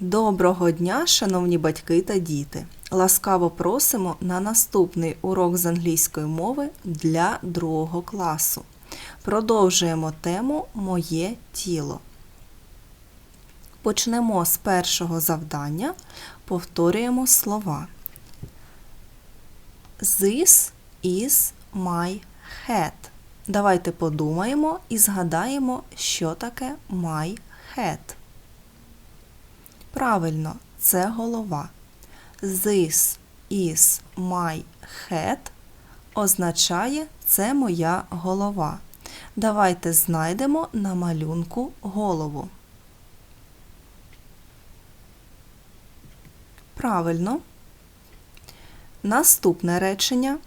Доброго дня, шановні батьки та діти! Ласкаво просимо на наступний урок з англійської мови для другого класу. Продовжуємо тему Моє тіло. Почнемо з першого завдання. Повторюємо слова. This is my head. Давайте подумаємо і згадаємо, що таке my head. Правильно, це голова. This is my head означає це моя голова. Давайте знайдемо на малюнку голову. Правильно. Наступне речення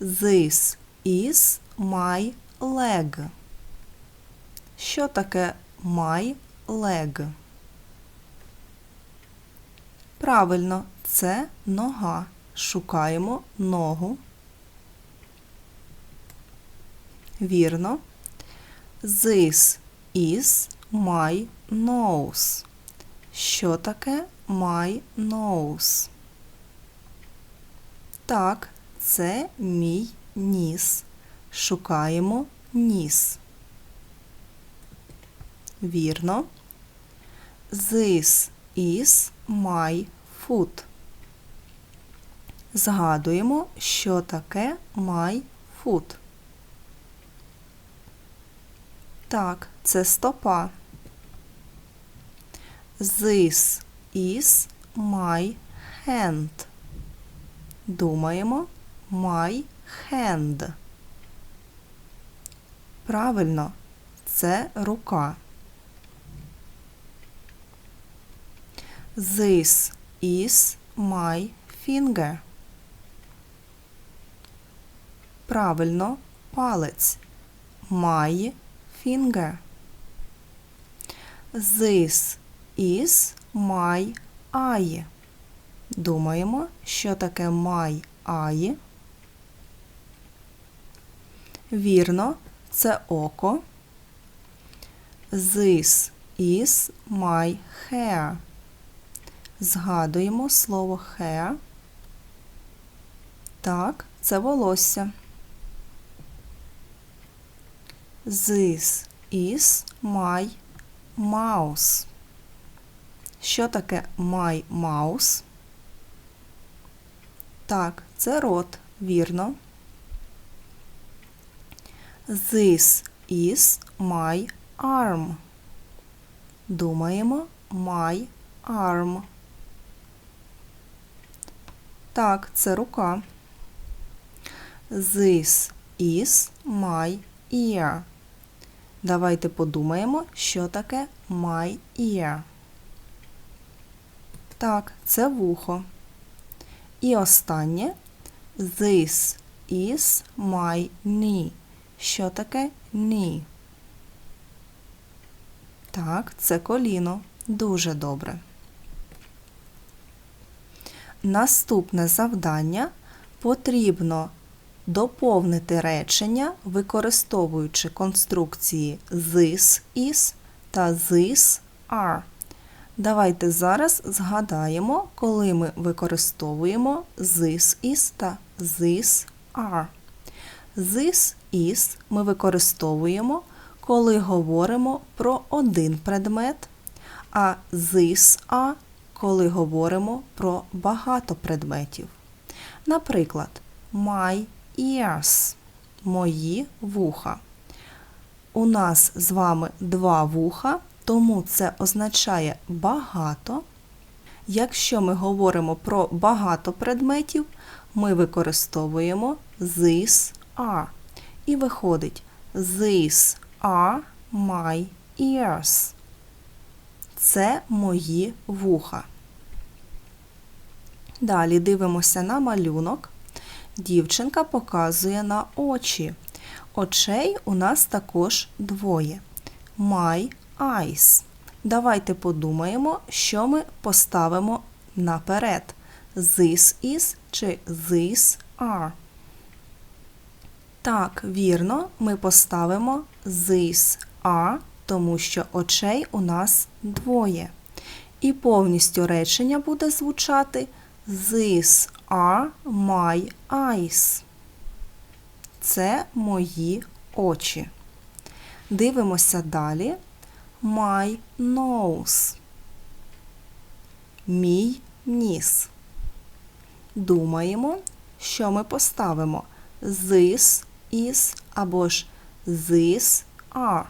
This is my leg. Що таке my leg? Правильно, це нога. Шукаємо ногу. Вірно. This is my nose. Що таке my nose? Так, це мій ніс. Шукаємо ніс. Вірно. This is my foot. Згадуємо, що таке my foot. Так, це стопа. This is my hand. Думаємо my hand. Правильно, це рука. This is my finger. Правильно, палець. My finger. This is my eye. Думаємо, що таке my eye. Вірно, це око. This is my hair. Згадуємо слово hair. Так, це волосся. This is my mouse. Що таке my mouse? Так, це рот, вірно. This is my arm. Думаємо my arm. Так, це рука. This is my ear. Давайте подумаємо, що таке my ear. Так, це вухо. І останнє This is my knee. Що таке knee? Так, це коліно. Дуже добре. Наступне завдання потрібно доповнити речення, використовуючи конструкції this is та this are. Давайте зараз згадаємо, коли ми використовуємо this is та this are. This is ми використовуємо, коли говоримо про один предмет, а this are коли говоримо про багато предметів. Наприклад, my ears мої вуха. У нас з вами два вуха, тому це означає багато. Якщо ми говоримо про багато предметів, ми використовуємо this are. І виходить These are my ears. Це мої вуха. Далі дивимося на малюнок. Дівчинка показує на очі. Очей у нас також двоє. My eyes. Давайте подумаємо, що ми поставимо наперед. This is чи this are. Так, вірно, ми поставимо this are тому що очей у нас двоє. І повністю речення буде звучати These are my eyes. Це мої очі. Дивимося далі. My nose. Мій ніс. Думаємо, що ми поставимо this is або ж this are.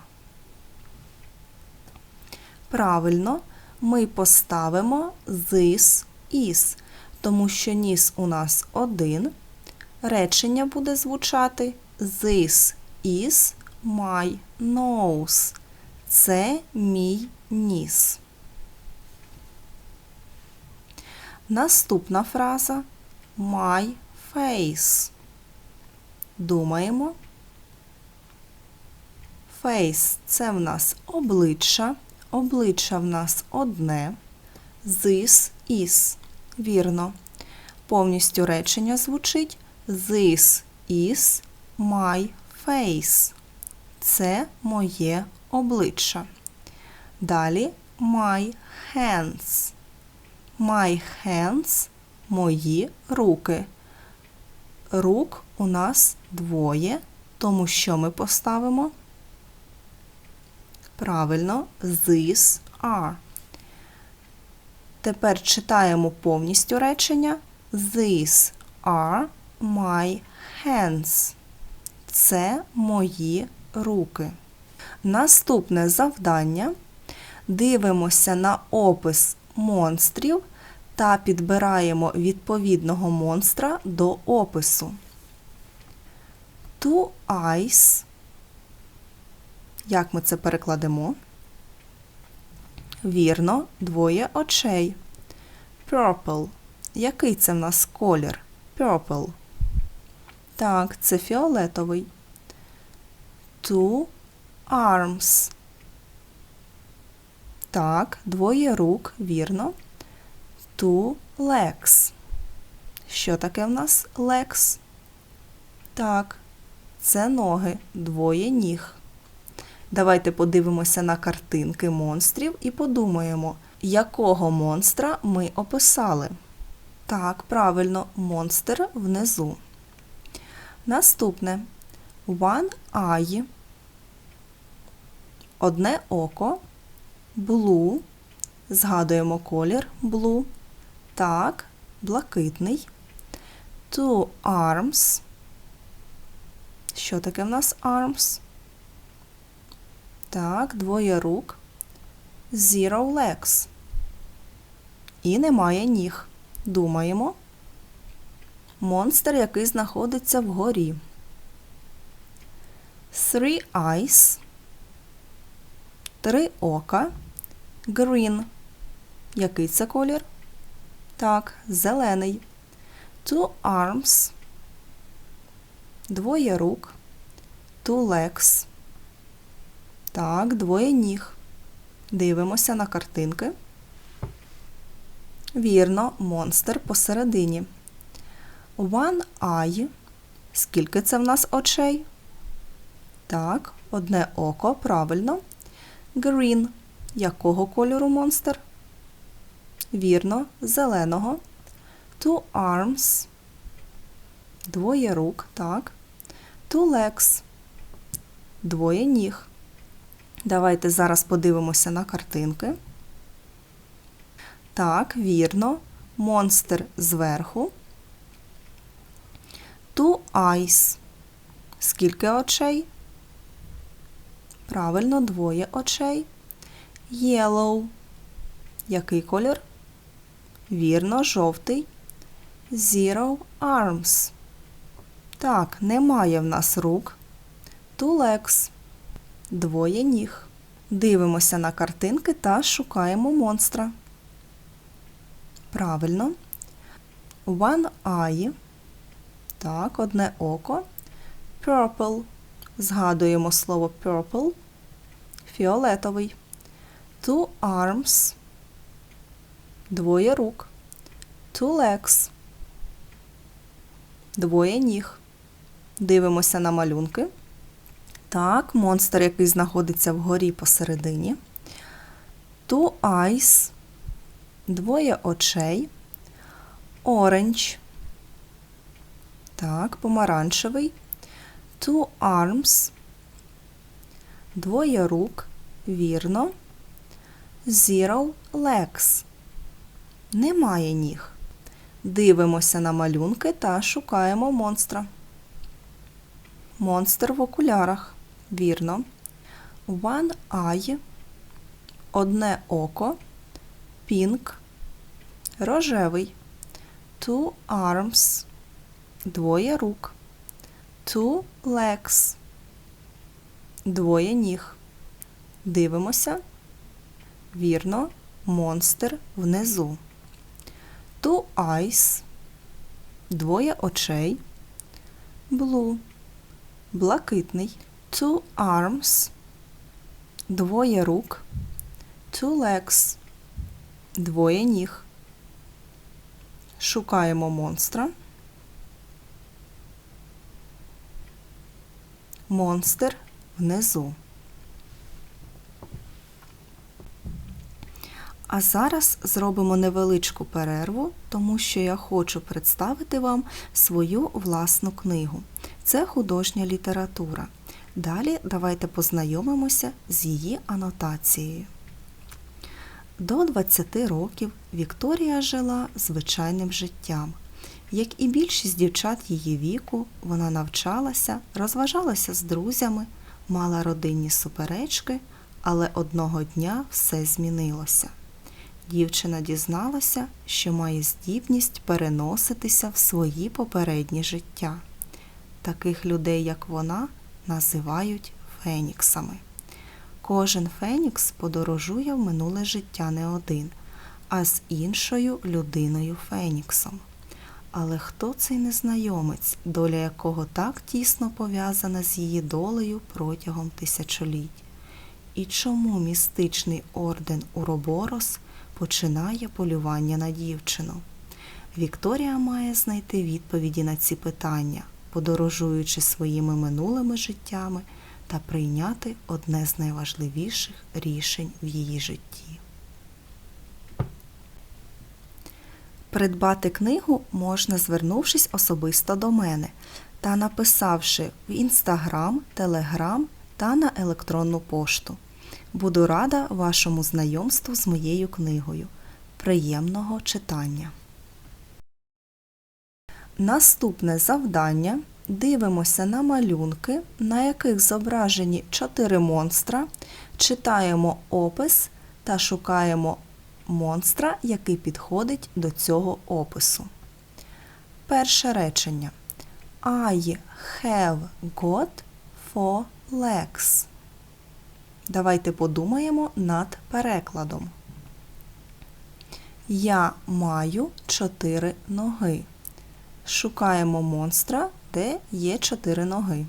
Правильно, ми поставимо this is, тому що ніс у нас один. Речення буде звучати This is my nose. Це мій ніс. Наступна фраза my face. Думаємо. Face – це в нас обличчя. Обличчя в нас одне. This is. Вірно. Повністю речення звучить This is my face. Це моє обличчя. Далі my hands. My hands – мої руки. Рук у нас двоє, тому що ми поставимо? Правильно, these are. Тепер читаємо повністю речення. These are my hands. Це мої руки. Наступне завдання. Дивимося на опис монстрів та підбираємо відповідного монстра до опису. Two eyes. Як ми це перекладемо? Вірно, двоє очей. Purple. Який це в нас колір? Purple. Так, це фіолетовий. Two arms. Так, двоє рук, вірно. Two legs. Що таке в нас legs? Так, це ноги, двоє ніг. Давайте подивимося на картинки монстрів і подумаємо, якого монстра ми описали. Так, правильно, монстр внизу. Наступне one eye. Одне око. Blue. Згадуємо колір blue. Так, блакитний. Two arms. Що таке в нас arms? Так, двоє рук. Zero legs. І немає ніг. Думаємо. Монстр, який знаходиться вгорі. Three eyes. Три ока. Green. Який це колір? Так, зелений. Two arms. Двоє рук. Two legs. Так, двоє ніг. Дивимося на картинки. Вірно, монстр посередині. One eye. Скільки це в нас очей? Так, одне око, правильно. Green. Якого кольору монстр? Вірно, зеленого. Two arms. Двоє рук, так. Two legs. Двоє ніг. Давайте зараз подивимося на картинки. Так, вірно. Монстр зверху. Two eyes. Скільки очей? Правильно, двоє очей. Yellow. Який колір? Вірно, жовтий. Zero arms. Так, немає в нас рук. Two legs. Двоє ніг. Дивимося на картинки та шукаємо монстра. Правильно. One eye. Так, одне око. Purple. Згадуємо слово purple. Фіолетовий. Two arms. Двоє рук. Two legs. Двоє ніг. Дивимося на малюнки. Так, монстр, який знаходиться вгорі посередині. Two eyes. двоє очей, orange, так, помаранчевий, two arms, двоє рук, вірно, zero legs, немає ніг. Дивимося на малюнки та шукаємо монстра. Монстр в окулярах. Вірно. One eye. Одне око. Pink. Рожевий. Two arms. Двоє рук. Two legs. Двоє ніг. Дивимося. Вірно. Монстр внизу. Two eyes. Двоє очей. Blue. Блакитний. Two arms. Двоє рук. Two legs. Двоє ніг. Шукаємо монстра. Монстр внизу. А зараз зробимо невеличку перерву, тому що я хочу представити вам свою власну книгу. Це художня література. Далі давайте познайомимося з її анотацією. До 20 років Вікторія жила звичайним життям. Як і більшість дівчат її віку, вона навчалася, розважалася з друзями, мала родинні суперечки, але одного дня все змінилося. Дівчина дізналася, що має здібність переноситися в свої попередні життя. Таких людей, як вона, називають феніксами. Кожен фенікс подорожує в минуле життя не один, а з іншою людиною Феніксом. Але хто цей незнайомець, доля якого так тісно пов'язана з її долею протягом тисячоліть? І чому містичний орден Уроборос починає полювання на дівчину? Вікторія має знайти відповіді на ці питання, подорожуючи своїми минулими життями та прийняти одне з найважливіших рішень в її житті. Придбати книгу можна, звернувшись особисто до мене та написавши в Інстаграм, Телеграм та на електронну пошту. Буду рада вашому знайомству з моєю книгою. Приємного читання! Наступне завдання. Дивимося на малюнки, на яких зображені чотири монстра, читаємо опис та шукаємо монстра, який підходить до цього опису. Перше речення. I have got four legs. Давайте подумаємо над перекладом. Я маю чотири ноги. Шукаємо монстра, де є чотири ноги.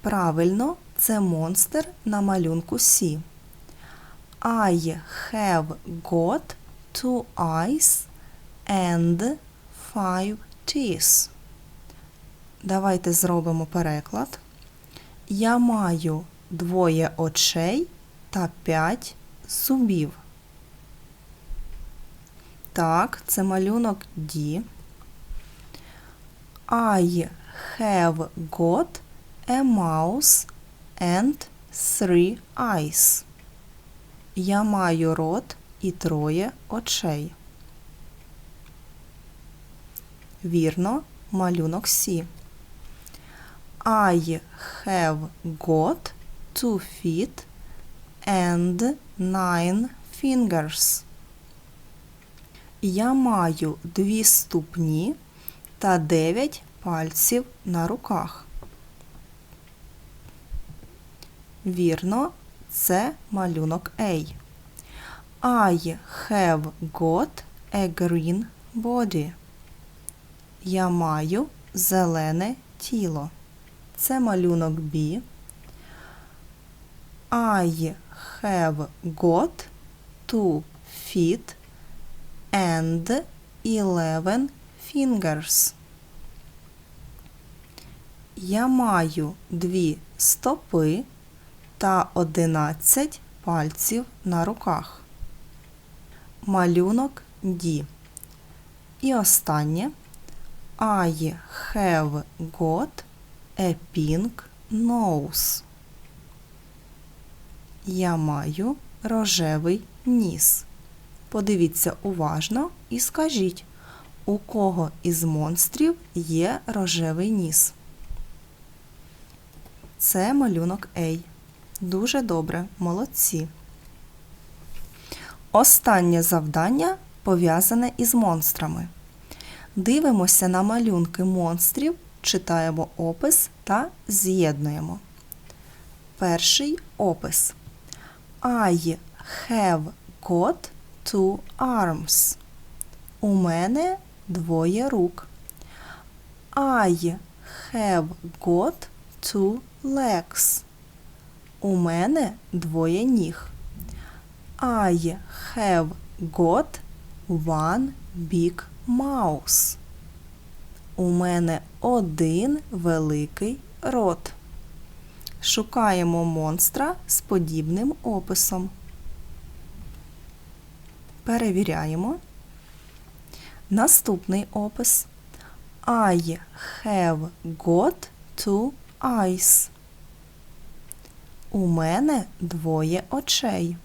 Правильно, це монстр на малюнку Сі. I have got two eyes and five teeth. Давайте зробимо переклад. Я маю двоє очей та п'ять зубів. Так, це малюнок D. I have got a mouse and three eyes. Я маю рот і троє очей. Вірно, малюнок Сі. I have got two feet and nine fingers. Я маю дві ступні та дев'ять пальців на руках. Вірно, це малюнок A. I have got a green body. Я маю зелене тіло. Це малюнок B. I have got two feet and eleven fingers. Я маю дві стопи та одинадцять пальців на руках. малюнок Ді. І останнє I have got a pink nose. Я маю рожевий ніс. Подивіться уважно і скажіть, у кого із монстрів є рожевий ніс. Це малюнок A. Дуже добре, молодці. Останнє завдання пов'язане із монстрами. Дивимося на малюнки монстрів, читаємо опис та з'єднуємо. Перший опис. I have got two arms. У мене двоє рук. I have got two legs. У мене двоє ніг. I have got one big mouse. У мене один великий рот. Шукаємо монстра з подібним описом. Перевіряємо. Наступний опис. I have got two eyes. У мене двоє очей.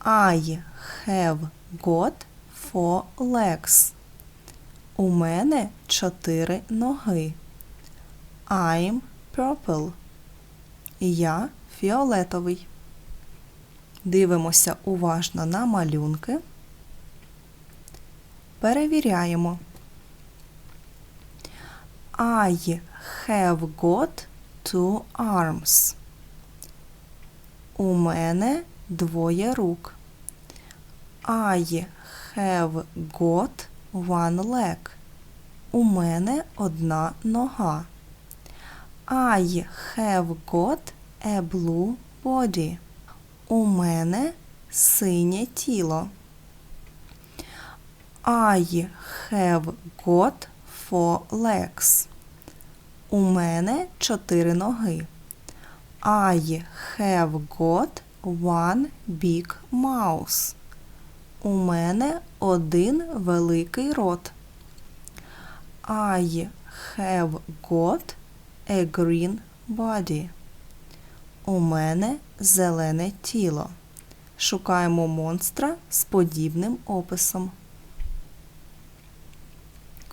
I have got four legs. У мене чотири ноги. I'm purple. Я фіолетовий. Дивимося уважно на малюнки. Перевіряємо. I have got two arms. У мене двоє рук. I have got one leg. У мене одна нога. I have got a blue body. У мене синє тіло. I have got four legs. У мене чотири ноги. I have got one big mouse. У мене один великий рот. I have got a green body. У мене зелене тіло. Шукаємо монстра з подібним описом.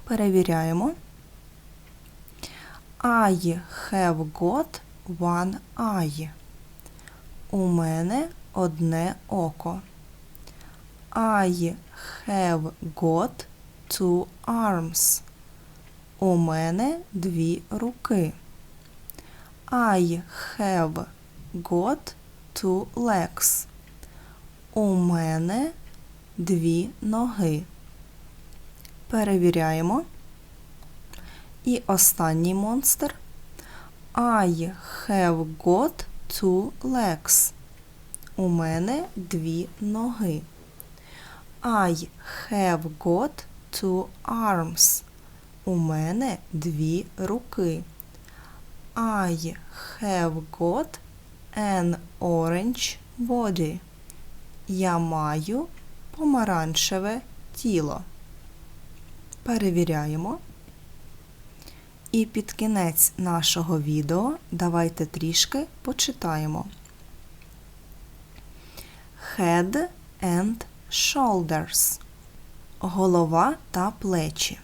Перевіряємо. I have got one eye. У мене одне око. I have got two arms. У мене дві руки. I have got two legs. У мене дві ноги. Перевіряємо. І останній монстр. I have got two legs. У мене дві ноги. I have got two arms. У мене дві руки. I have got an orange body. Я маю помаранчеве тіло. Перевіряємо. І під кінець нашого відео давайте трішки почитаємо. Head and shoulders. Голова та плечі.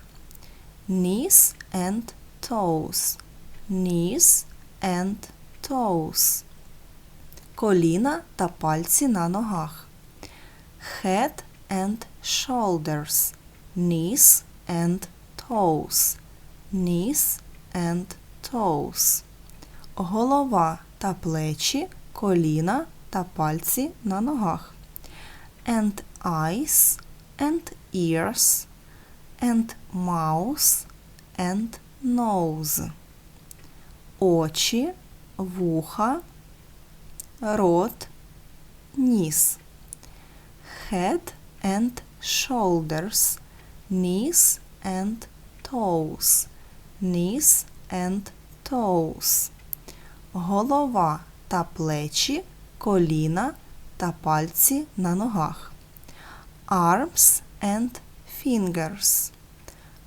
Knees and toes. Knees and toes. Коліна та пальці на ногах. Head and shoulders. Knees and toes. Knees and toes. Голова та плечі, коліна та пальці на ногах. And eyes and ears and mouth and nose. Очі, вуха, рот, ніс. Head and shoulders, knees and toes. Knees and toes. Голова та плечі, коліна та пальці на ногах. arms and fingers.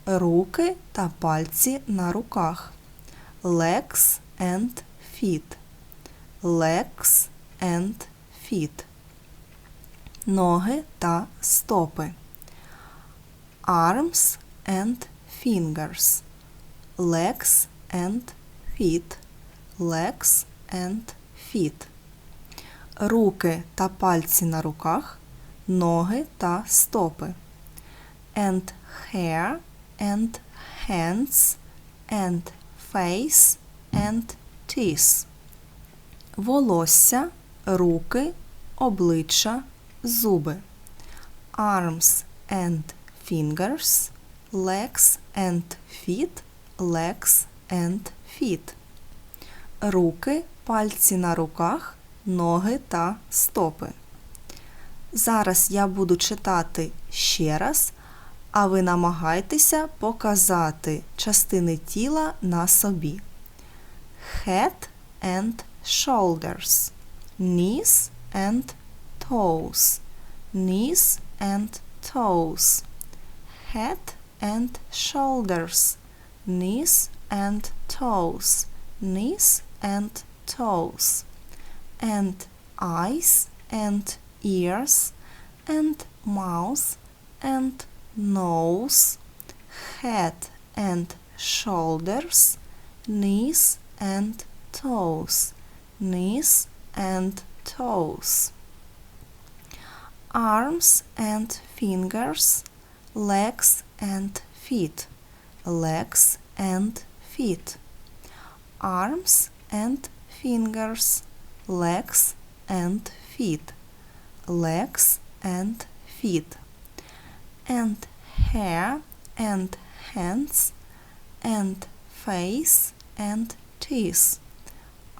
Руки та пальці на руках. Legs and feet. Legs and feet. Ноги та стопи. Arms and fingers. Legs and feet. Legs and feet. Руки та пальці на руках. Ноги та стопи. And hair and hands and face and teeth. Волосся, руки, обличчя, зуби. Arms and fingers, legs and feet, legs and feet. Руки, пальці на руках, ноги та стопи. Зараз я буду читати ще раз, а ви намагайтеся показати частини тіла на собі. Head and shoulders, knees and toes, knees and toes, head and shoulders, knees and toes, knees and toes, and eyes and ears and mouth and nose, head and shoulders, knees and toes, knees and toes. Arms and fingers, legs and feet, legs and feet. Arms and fingers, legs and feet, legs and feet. And hair and hands and face and teeth.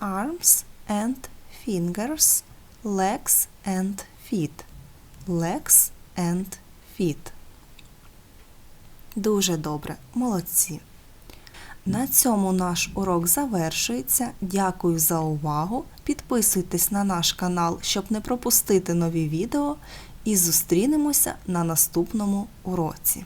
Arms and fingers, legs and feet, legs and feet. Дуже добре, молодці. На цьому наш урок завершується. Дякую за увагу. Підписуйтесь на наш канал, щоб не пропустити нові відео. І зустрінемося на наступному уроці.